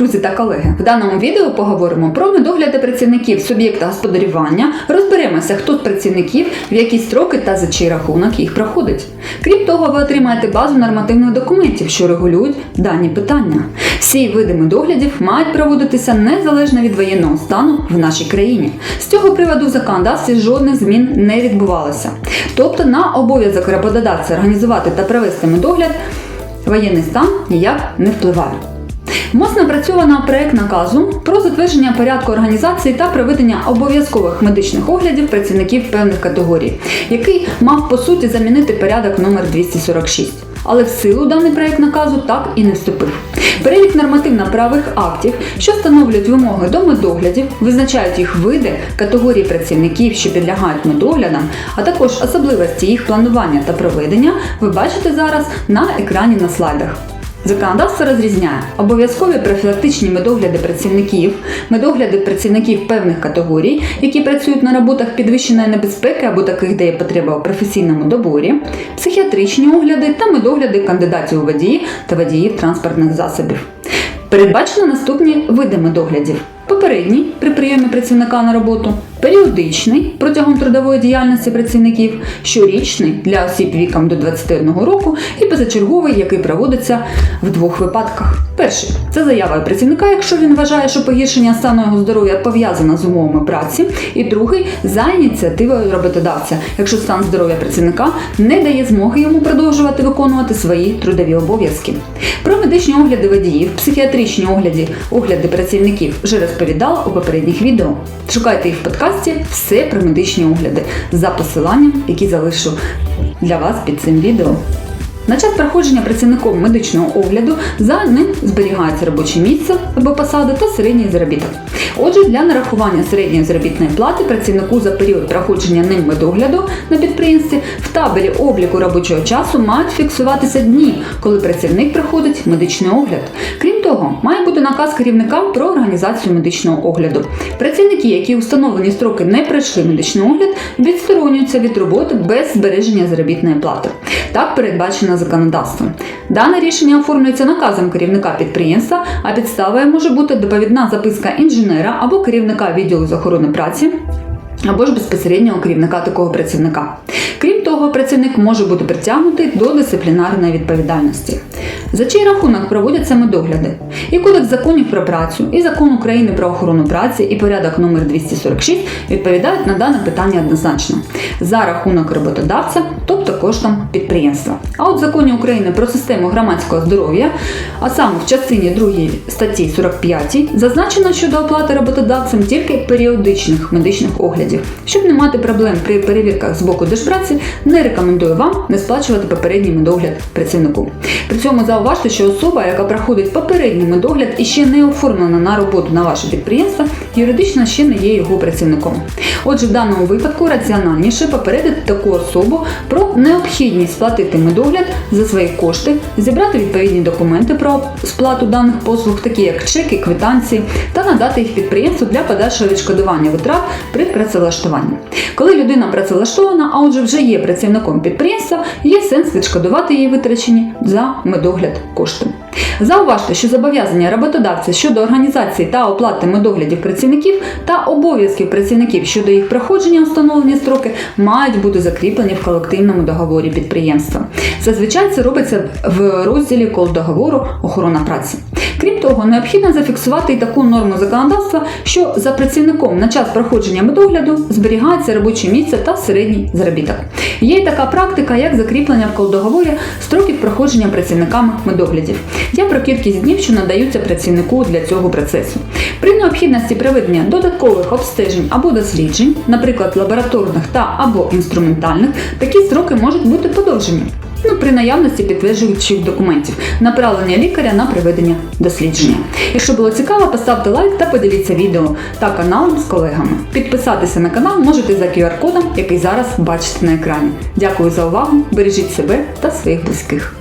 друзі та колеги! В даному відео поговоримо про медогляди працівників суб'єкта господарювання, розберемося, хто з працівників, в які строки та за чий рахунок їх проходить. Крім того, ви отримаєте базу нормативних документів, що регулюють дані питання. Всі види медоглядів мають проводитися незалежно від воєнного стану в нашій країні. З цього приводу в законодавстві жодних змін не відбувалося. Тобто на обов'язок роботодавця організувати та провести медогляд воєнний стан ніяк не впливає. МОЗ напрацьовано проект наказу про затвердження порядку організації та проведення обов'язкових медичних оглядів працівників певних категорій, який мав по суті замінити порядок номер 246. Але в силу даний проект наказу так і не вступив. Перелік нормативно-правових актів, що встановлюють вимоги до медоглядів, визначають їх види, категорії працівників, що підлягають медоглядам, а також особливості їх планування та проведення, ви бачите зараз на екрані на слайдах. Законодавство розрізняє обов'язкові профілактичні медогляди працівників, медогляди працівників певних категорій, які працюють на роботах підвищеної небезпеки або таких, де є потреба у професійному доборі, психіатричні огляди та медогляди кандидатів у водії та водіїв транспортних засобів. Передбачено наступні види медоглядів: попередній при прийомі працівника на роботу, періодичний протягом трудової діяльності працівників, щорічний для осіб віком до 21 року і позачерговий, який проводиться в двох випадках. Перший це заява працівника, якщо він вважає, що погіршення стану його здоров'я пов'язано з умовами праці, і другий за ініціативою роботодавця, якщо стан здоров'я працівника не дає змоги йому продовжувати виконувати свої трудові обов'язки. Про медичні огляди водіїв, психіатричні огляди, огляди працівників вже розповідала у попередніх відео. Шукайте їх в подкасті все про медичні огляди за посиланням, які залишу для вас під цим відео. На час проходження працівником медичного огляду за ним зберігається робоче місце або посада та середній заробіток. Отже, для нарахування середньої заробітної плати працівнику за період проходження ним медогляду на підприємстві в табелі обліку робочого часу мають фіксуватися дні, коли працівник проходить медичний огляд. Крім того, має бути наказ керівника про організацію медичного огляду. Працівники, які установлені строки не пройшли медичний огляд, відсторонюються від роботи без збереження заробітної плати. Так передбачено законодавством. Дане рішення оформлюється наказом керівника підприємства, а підставою може бути доповідна записка інженера або керівника відділу з охорони праці. Або ж безпосереднього керівника такого працівника. Крім того, працівник може бути притягнутий до дисциплінарної відповідальності. За чий рахунок проводяться медогляди? І Кодекс законів про працю, і закон України про охорону праці, і порядок номер 246 відповідають на дане питання однозначно за рахунок роботодавця, тобто коштом підприємства. А от в законі України про систему громадського здоров'я, а саме в частині 2 статті 45, зазначено щодо оплати роботодавцем тільки періодичних медичних оглядів. Щоб не мати проблем при перевірках з боку держпраці, не рекомендую вам не сплачувати попередній медогляд працівнику. При цьому зауважте, що особа, яка проходить попередній медогляд і ще не оформлена на роботу на ваше підприємство, юридично ще не є його працівником. Отже, в даному випадку раціональніше попередити таку особу про необхідність сплатити медогляд за свої кошти, зібрати відповідні документи про сплату даних послуг, такі як чеки, квитанції, та надати їх підприємству для подальшого відшкодування витрат при працевлаштуванні. Коли людина працевлаштована, а отже вже є працівником підприємства, є сенс відшкодувати її витрачені за медогляд кошти. Зауважте, що зобов'язання роботодавця щодо організації та оплати медоглядів працівників та обов'язків працівників щодо їх проходження установлені строки мають бути закріплені в колективному договорі підприємства. Зазвичай це робиться в розділі кол договору охорона праці. Крім того, необхідно зафіксувати і таку норму законодавства, що за працівником на час проходження медогляду зберігається робоче місце та середній заробіток. Є й така практика, як закріплення в колдоговорі строків проходження працівниками медоглядів. Я про кількість днів, що надаються працівнику для цього процесу. При необхідності проведення додаткових обстежень або досліджень, наприклад, лабораторних та або інструментальних, такі строки можуть бути подовжені. Ну, при наявності підтверджуючих документів, направлення лікаря на проведення дослідження. Якщо було цікаво, поставте лайк та поділіться відео та каналом з колегами. Підписатися на канал можете за QR-кодом, який зараз бачите на екрані. Дякую за увагу, бережіть себе та своїх близьких.